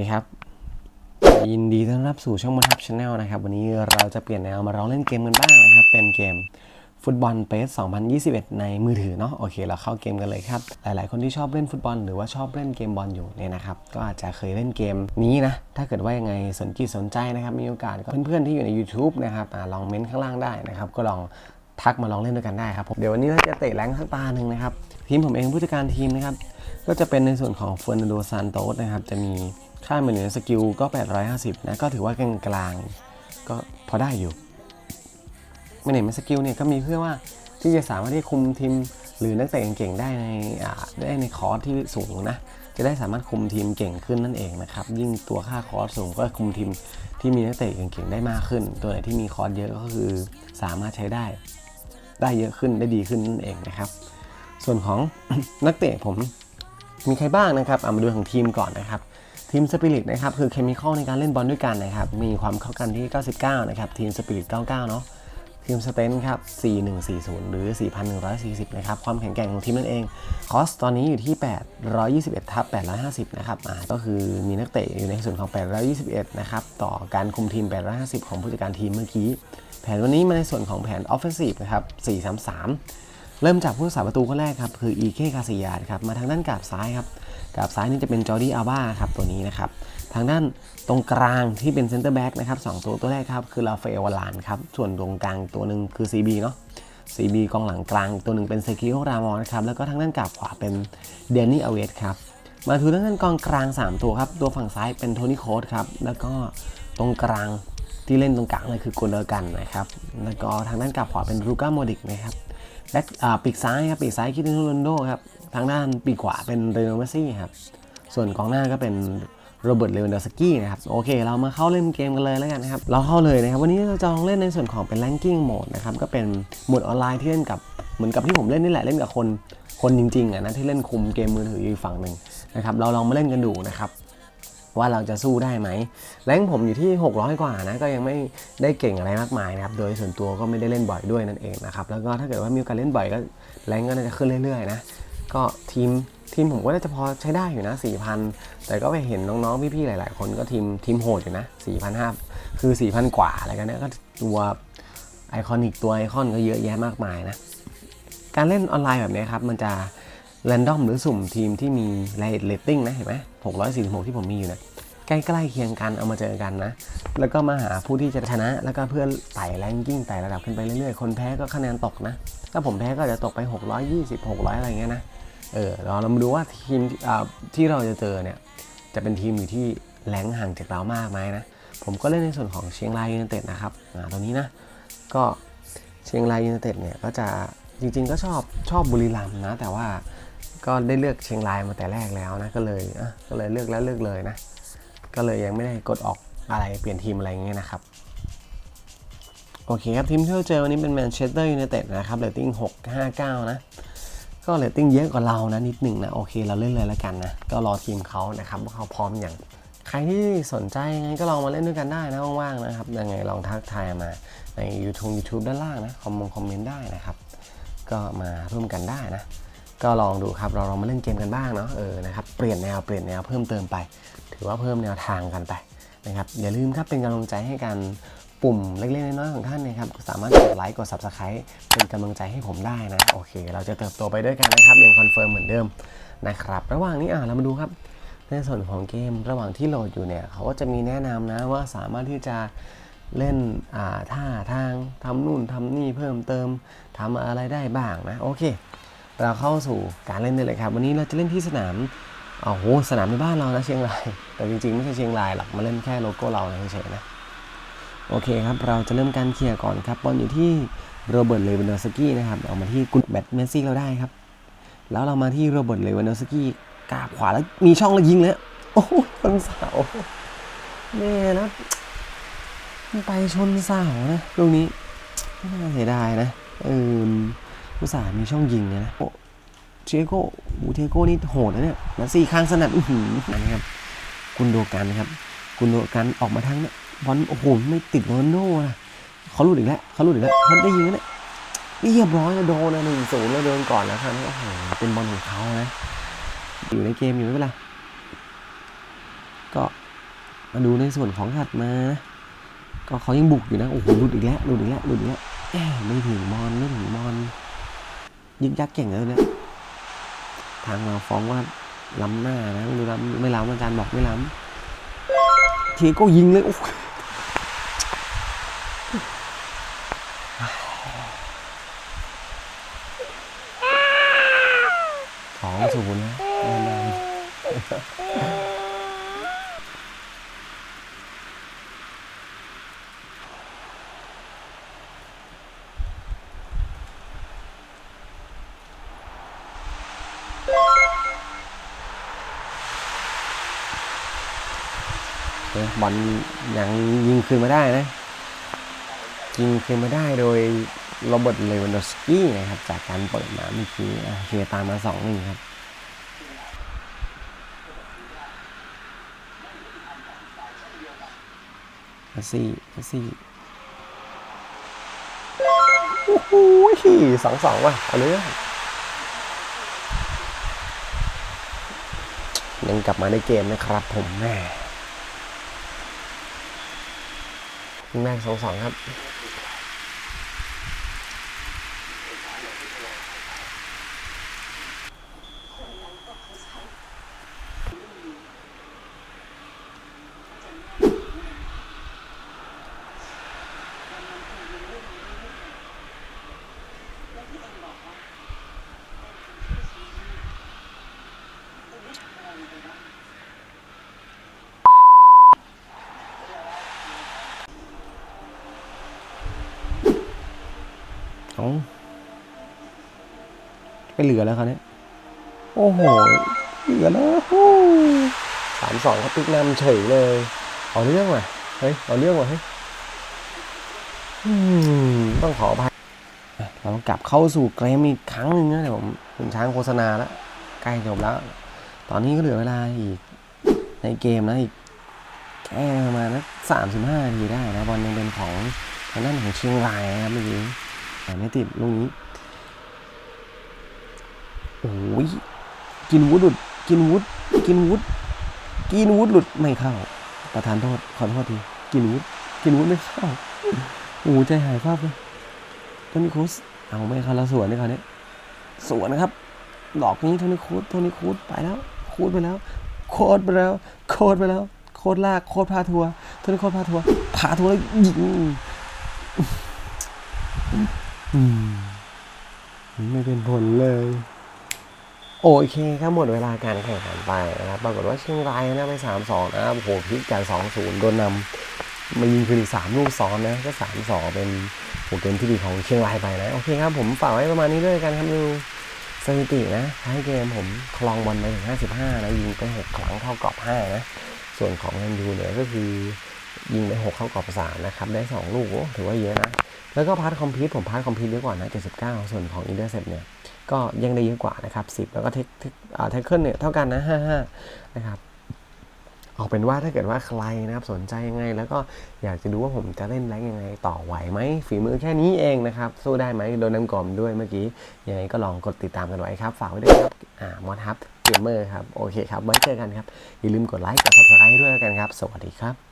ดีครับ ยินดีต้อนรับสู่ช่องมาทับชาแนลนะครับ วันนี้เราจะเปลี่ยนแนวมาลองเล่นเกมกันบ้างนะครับ เป็นเกมฟุตบอลเปส2021 ในมือถือเนาะโอเค เราเข้าเกมกันเลยครับ หลาย ๆ คนที่ชอบเล่นฟุตบอล หรือว่าชอบเล่นเกมบอลอยู่เนี่ยนะครับ ก็อาจจะเคยเล่นเกมนี้นะ ถ้าเกิดว่ายังไงสนจิตสนใจนะครับ มีโอกาสก็เพื่อน ๆ ที่อยู่ใน YouTube นะครับอลองเม้นข้างล่างได้นะครับ ก็ลองทักมาลองเล่นด้วยกันได้ครับเดี๋ยววันนี้เราจะเตะแรงสักตาหนึ่งนะครับทีมผมเองผู้จัดการทีมนะครับก็จะเป็นในส่วนของเฟอร์นันโดซานโตสนะครับจะมี ค่าเหมือนสกิลก็ 850 นะ ก็ถือว่ากลางกลางก็พอได้อยู่ไม่เห็นมันสกิลเนี่ยก็มีเพื่อว่าที่จะสามารถที่คุมทีมหรือนักเตะเก่งๆได้ในได้ในคอร์สที่สูงนะ จะได้สามารถคุมทีมเก่งขึ้นนั่นเองนะครับ ยิ่งตัวค่าคอร์สสูงก็คุมทีมที่มีนักเตะเก่งๆได้มากขึ้น ตัวไหนที่มีคอร์สเยอะก็คือสามารถใช้ได้ ได้เยอะขึ้นได้ดีขึ้นนั่นเองนะครับ ส่วนของนักเตะผมมีใครบ้างนะครับเอามาดูของทีมก่อนนะครับ ทีมสปิริตนะครับคือเคมีคอลในการเล่นบอลด้วยกันนะครับ มีความเข้ากันที่ 99 นะครับ ทีมสปิริต 99 เนาะทีมสเตนครับ 4140 หรือ 4140 นะครับ ความแข็งแกร่งของทีมนั่นเอง คอสตอนนี้อยู่ที่ 821 ทับ 850 นะครับอ่าก็คือมีนักเตะอยู่ในส่วนของ 821 นะครับ ต่อการคุมทีม 850 ของผู้จัดการทีมเมื่อกี้ แผนวันนี้มาในส่วนของแผน Offensive นะครับ 433 เริ่มจากผู้รักษาประตูคนแรกครับคืออีเคคาซิยาครับมาทางด้านกาบซ้ายครับกาบซ้ายนี่จะเป็นจอร์ดี้อาบ้าครับตัวนี้นะครับทางด้านตรงกลางที่เป็นเซนเตอร์แบ็กนะครับสองตัวตัวแรกครับคือลาเฟลวาลานครับส่วนตรงกลางตัวหนึ่งคือ CB เนาะ CB กองหลังกลาง ตัวหนึ่งเป็นเซคิโอรามอนครับแล้วก็ทางด้านกาบขวาเป็นเดนนี่อเวสครับมาถึงทางด้านกองกลาง 3 ตัวครับตัวฝั่งซ้ายเป็นโทนี่โคสครับแล้วก็ตรงกลางที่เล่นตรงกลางเลยคือโกลเดอร์กันนะครับแล้วก็ทางด้านกาบขวาเป็นรูก้าโมดิกนะครับ แบ็คอ่าปีกซ้ายครับปีกซ้ายคิดถึงโรนโดครับทางด้านปีกขวาเป็นเรโนเมซี่ครับส่วนกองหน้าก็เป็นโรเบิร์ตเลวันดอฟสกี้นะครับโอเค เรามาเข้าเล่นเกมกันเลยแล้วกันนะครับ เราเข้าเลยนะครับ วันนี้เราจะลองเล่นในส่วนของเป็น ranking mode นะครับ ก็เป็นโหมดออนไลน์ที่เล่นกับเหมือนกับที่ผมเล่นนี่แหละเล่นกับคนคนจริงๆอะนะที่เล่นคุมเกมมือถืออยู่อีกฝั่งหนึ่งนะครับเราลองมาเล่นกันดูนะครับ ว่าเราจะสู้ได้ไหมแรงผมอยู่ที่ 600 กว่านะก็ยังไม่ได้เก่งอะไรมากมายนะครับโดยส่วนตัวก็ไม่ได้เล่นบ่อยด้วยนั่นเองนะครับแล้วก็ถ้าเกิดว่ามีกาสเล่นบ่อยก็แรงก็น่าจะขึ้นเรื่อยๆนะก็ทีมทีมผมก็น่าจะพอใช้ได้อยู่นะ 4,000 แต่ก็ไปเห็นน้องๆ พี่ๆ หลาย ๆ คนก็ทีมทีมโหดอยู่นะ 4,500 คือ 4,000 กว่าอะไรกันนี่ยก็ตัวไอคอนิกตัวไอคอนก็เยอะแยะมากมายนะ การเล่นออนไลน์แบบนี้ครับ มันจะ แรนดอมหรือสุ่มทีมที่มีเรตติ้งนะเห็นไหม646 ที่ผมมีอยู่นะใกล้ๆเคียงกันเอามาเจอกันนะ แล้วก็มาหาผู้ที่จะชนะ แล้วก็เพื่อไต่แรงกิ้งไต่ระดับขึ้นไปเรื่อยๆ คนแพ้ก็คะแนนตกนะ ถ้าผมแพ้ก็จะตกไป 620 600 อะไรเงี้ยนะ เออ เราเรามาดูว่าทีมที่เราจะเจอเนี่ย จะเป็นทีมอยู่ที่แรงห่างจากเรามากไหมนะ ผมก็เล่นในส่วนของเชียงรายยูไนเต็ดนะครับอ่าตอนนี้นะ ก็เชียงรายยูไนเต็ดเนี่ยก็จะจริงๆก็ชอบชอบบุรีรัมย์นะ แต่ว่า ก็ได้เลือกเชียงรายมาแต่แรกแล้วนะก็เลยก็เลยเลือกแล้วเลือกเลยนะ ก็เลยยังไม่ได้กดออกอะไรเปลี่ยนทีมอะไรอย่างเงี้ยนะครับ โอเคครับทีมที่เราเจอวันนี้เป็นแมนเชสเตอร์ยูไนเต็ดนะครับเรตติ้ง659 นะ ก็เรตติ้งเยอะกว่าเรานะนิดหนึ่งนะโอเคเราเล่นเลยแล้วกันนะ ก็รอทีมเขานะครับว่าเขาพร้อมอย่างใครที่สนใจยังไงก็ลองมาเล่นด้วยกันได้นะว่างๆนะครับยังไงลองทักทายมาใน YouTube YouTube ด้านล่างนะคอมมงคอมเมนต์ได้นะครับ ก็มาร่วมกันได้นะ ก็ลองดูครับเราลองมาเล่นเกมกันบ้างเนาะเออนะครับเปลี่ยนแนวเปลี่ยนแนวเพิ่มเติมไป ถือว่าเพิ่มแนวทางกันไปนะครับอย่าลืมครับเป็นกำลังใจให้กันปุ่มเล็กๆน้อยๆของท่านนะครับสามารถกดไลค์กด Subscribe เป็นกำลังใจให้ผมได้นะโอเค เราจะเติบโตไปด้วยกันนะครับยังคอนเฟิร์มเหมือนเดิมนะครับระหว่างนี้อะเรามาดูครับ ในส่วนของเกมระหว่างที่โหลดอยู่เนี่ยเขาก็จะมีแนะนำนะว่าสามารถที่จะเล่นอ่าท่าทางทำนู่นทำนี่เพิ่มเติมทำอะไรได้บ้างนะโอเค เราเข้าสู่การเล่นเลยครับ วันนี้เราจะเล่นที่สนามโอ้โหสนามในบ้านเรานะเชียงราย แต่จริงๆ ไม่ใช่เชียงรายหรอกมาเล่นแค่โลโก้เราเฉยๆนะโอเคครับ เราจะเริ่มการเคลียร์ก่อนครับบอลอยู่ที่โรเบิร์ตเลวานดอสกี้นะครับเอามาที่กุดแบทเมสซี่เราได้ครับ แล้วเรามาที่โรเบิร์ตเลวานดอสกี้กาบขวาแล้วมีช่องแล้วยิงเลยโอ้โหชนเสาแม่แล้วมันไปชนเสานะลูกนี้น่าเสียดายนะเออ อุตส่ามีช่องยิงเนี่ยนะโอ้เทโก้อูเทโก้นี่โหดนะเนี่ยแล้วสี่ข้างสนัดอื้อหือนะครับกุนโดกันครับกุนโดกันออกมาทางเนี่ยบอลโอ้โหไม่ติดโรนลโดนะเขาหลุดอีกแล้วเขาหลุดอีกแล้วเขาได้ยิงแล้วเนี่ยเรียบร้อยแล้วโดนนะหนึ่งศูนย์แล้วโดนก่อนแล้วคราวนี้โอ้โหเป็นบอลของเขานะ อยู่ในเกมอยู่ไม่เป็นไรก็มาดูในส่วนของถัดมานะก็เขายังบุกอยู่นะโอ้โหหลุดอีกแล้วหลุดอีกแล้วหลุดอีกแล้วแอบไม่ถึงบอลไม่ถึงบอล ยึกยักเก่งเลยเนี่ยทางมาฟ้องว่าล้ำหน้านะไม่รู้ล้ำไม่ล้ำอาจารย์บอกไม่ล้ำทีก็ยิงเลยโอ้สองศูนย์นะแน่นอน เอ๊ะ บอลยังยิงคืนมาได้นะ ยิงคืนมาได้โดยโรเบิร์ตเลวันดอสกี้นะครับ จากการเปิดมาเมื่อกี้เคลียตามมาสองหนึ่งครับมสซี่มสซี่โอ้โหสองสองว่ะ เอาเรื่องยังกลับมาในเกมนะครับผมแม่ คุณแม่สองสองครับ เอาไปเหลือแล้วครับเนี่ยโอ้โห เหลือแล้วสามสองครับติ๊กนำเฉยเลย เอาเรื่องว่ะเฮ้ย เอาเรื่องว่ะเฮ้ยอืมต้องขออภัยอะเราต้องกลับเข้าสู่เกมอีกครั้งหนึ่งนะเดี๋ยวผมคุณช้างโฆษณาแล้วใกล้จบแล้ว ตอนนี้ก็เหลือเวลาอีก ในเกมนะอีกแค่ประมาณนักสามสิบห้านาทีได้นะบอลยังเป็นของทางด้านของเชียงรายนะครับเมื่อกี้แต่ ไม่ติดลูกนี้ โอ้ย กินวุฒหลุด กินวุฒกินวุฒกินวุฒหลุดไม่เข้า ประธานโทษ ขอโทษที กินวุฒกินวุฒไม่เข้า โอ้โหใจหายภาพเลยโทนี่คูสเอาไม่เข้าแล้วสวนนี่เขาวนี้สวนนะครับ ดอกนี้โทนี่คูสโทนี่คูสไปแล้ว คูดไปแล้ว โคดไปแล้ว โคดไปแล้ว โคดลาก โคดพาทัวร์โทนี่โคดพาทัวร์พาทัวร์แล้วยิง อืม ไม่เป็นผลเลย โอเคครับหมดเวลาการแข่งขันไปนะครับปรากฏว่าเชียงรายนะไปสามสองนะโอ้โหพลิกจากสองศูนย์โดนนำมายิงคืนอีกสามลูกซ้อนนะ ก็สามสองเป็นโปรเกมที่ดีของเชียงรายไปนะ โอเคครับผมฝากไว้ประมาณนี้ด้วยกันครับดูสถิตินะท้ายเกมผมคลองบอลไปถึง 55 นะ ยิงไป 6 ครั้งเข้ากรอบ5 นะ ส่วนของแมนยูเนี่ยก็คือ ยิงไป 6 เข้ากรอบ3นะครับ ได้ 2 ลูกถือว่าเยอะนะ แล้วก็พาร์ทคอมพิวต์ผมพาร์ทคอมพิวต์เยอะกว่านะ 79 ส่วนของอินเตอร์เซปเนี่ย ก็ยังได้เยอะกว่านะครับ 10 แล้วก็เทคเทคอ่าเทคเคิลเนี่ยเท่ากันนะ 55 นะครับเอาเป็นว่าถ้าเกิดว่าใครนะครับสนใจยังไง แล้วก็อยากจะดูว่าผมจะเล่นแรงยังไง ต่อไหวไหมฝีมือแค่นี้เองนะครับ สู้ได้ไหมโดนน้ำกลอมด้วยเมื่อกี้ยังไงก็ลองกดติดตามกันไว้ครับ ฝากไว้ด้วยครับอ่ามอทับเกมเมอร์ครับ โอเคครับ ไว้เจอกันครับ อย่าลืมกดไลค์กด subscribe ด้วยกันครับ สวัสดีครับ